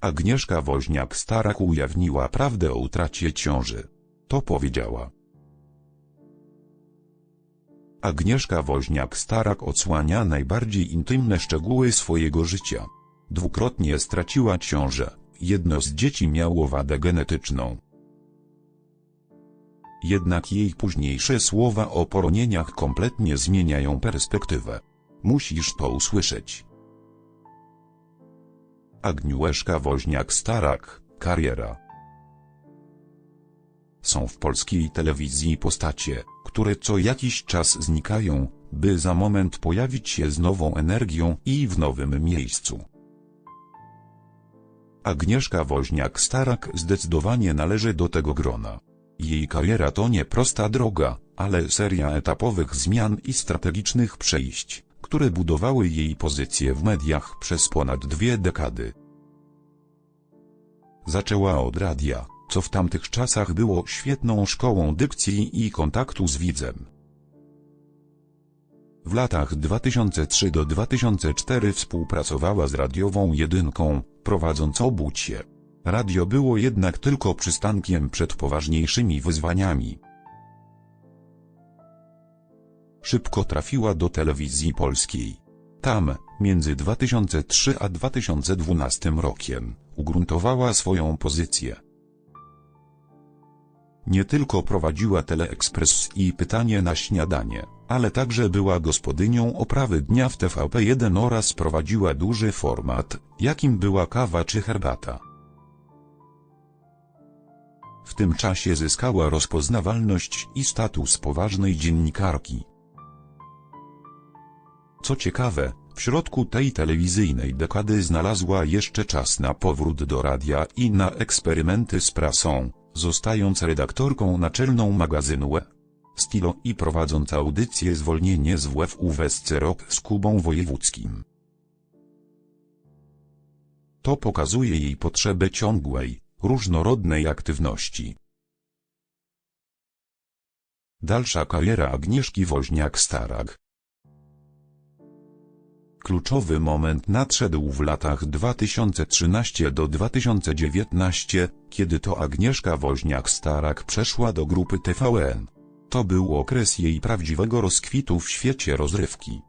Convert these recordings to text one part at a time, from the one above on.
Agnieszka Woźniak-Starak ujawniła prawdę o utracie ciąży. To powiedziała. Agnieszka Woźniak-Starak odsłania najbardziej intymne szczegóły swojego życia. Dwukrotnie straciła ciążę, jedno z dzieci miało wadę genetyczną. Jednak jej późniejsze słowa o poronieniach kompletnie zmieniają perspektywę. Musisz to usłyszeć. Agnieszka Woźniak-Starak, kariera. Są w polskiej telewizji postacie, które co jakiś czas znikają, by za moment pojawić się z nową energią i w nowym miejscu. Agnieszka Woźniak-Starak zdecydowanie należy do tego grona. Jej kariera to nie prosta droga, ale seria etapowych zmian i strategicznych przejść, które budowały jej pozycję w mediach przez ponad dwie dekady. Zaczęła od radia, co w tamtych czasach było świetną szkołą dykcji i kontaktu z widzem. W latach 2003 do 2004 współpracowała z radiową jedynką, prowadząc obudź się. Radio było jednak tylko przystankiem przed poważniejszymi wyzwaniami. Szybko trafiła do telewizji polskiej. Tam, między 2003 a 2012 rokiem, ugruntowała swoją pozycję. Nie tylko prowadziła Teleekspres i pytanie na śniadanie, ale także była gospodynią oprawy dnia w TVP1 oraz prowadziła duży format, jakim była kawa czy herbata. W tym czasie zyskała rozpoznawalność i status poważnej dziennikarki. Co ciekawe, w środku tej telewizyjnej dekady znalazła jeszcze czas na powrót do radia i na eksperymenty z prasą, zostając redaktorką naczelną magazynu E. Stilo i prowadząc audycję Zwolnienie z WF Wesce Rok z Kubą Wojewódzkim. To pokazuje jej potrzebę ciągłej, różnorodnej aktywności. Dalsza kariera Agnieszki Woźniak-Starak Kluczowy moment nadszedł w latach 2013 do 2019, kiedy to Agnieszka Woźniak-Starak przeszła do grupy TVN. To był okres jej prawdziwego rozkwitu w świecie rozrywki.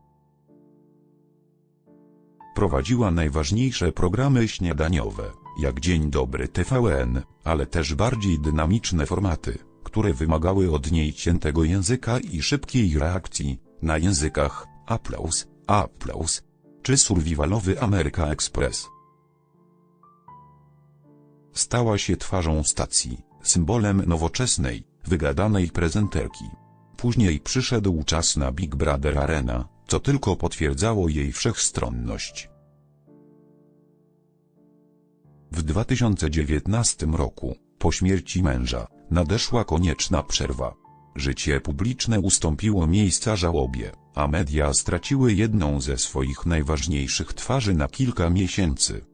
Prowadziła najważniejsze programy śniadaniowe, jak Dzień Dobry TVN, ale też bardziej dynamiczne formaty, które wymagały od niej ciętego języka i szybkiej reakcji, na językach aplauz, aplauz, czy survivalowy Ameryka Express. Stała się twarzą stacji, symbolem nowoczesnej, wygadanej prezenterki. Później przyszedł czas na Big Brother Arena, co tylko potwierdzało jej wszechstronność. W 2019 roku, po śmierci męża, nadeszła konieczna przerwa. Życie publiczne ustąpiło miejsca żałobie, a media straciły jedną ze swoich najważniejszych twarzy na kilka miesięcy.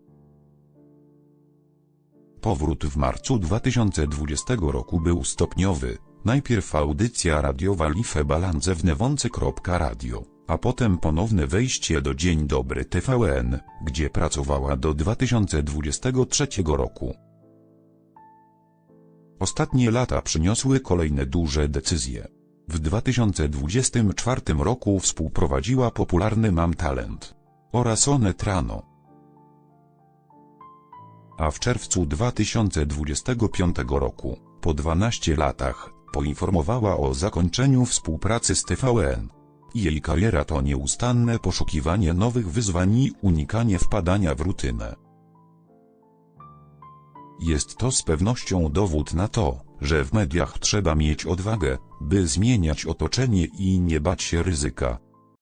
Powrót w marcu 2020 roku był stopniowy, najpierw audycja radiowa Life Balance w Newący.radio, a potem ponowne wejście do Dzień Dobry TVN, gdzie pracowała do 2023 roku. Ostatnie lata przyniosły kolejne duże decyzje. W 2024 roku współprowadziła popularny Mam Talent oraz Onet Rano. A w czerwcu 2025 roku, po 12 latach, poinformowała o zakończeniu współpracy z TVN. Jej kariera to nieustanne poszukiwanie nowych wyzwań i unikanie wpadania w rutynę. Jest to z pewnością dowód na to, że w mediach trzeba mieć odwagę, by zmieniać otoczenie i nie bać się ryzyka.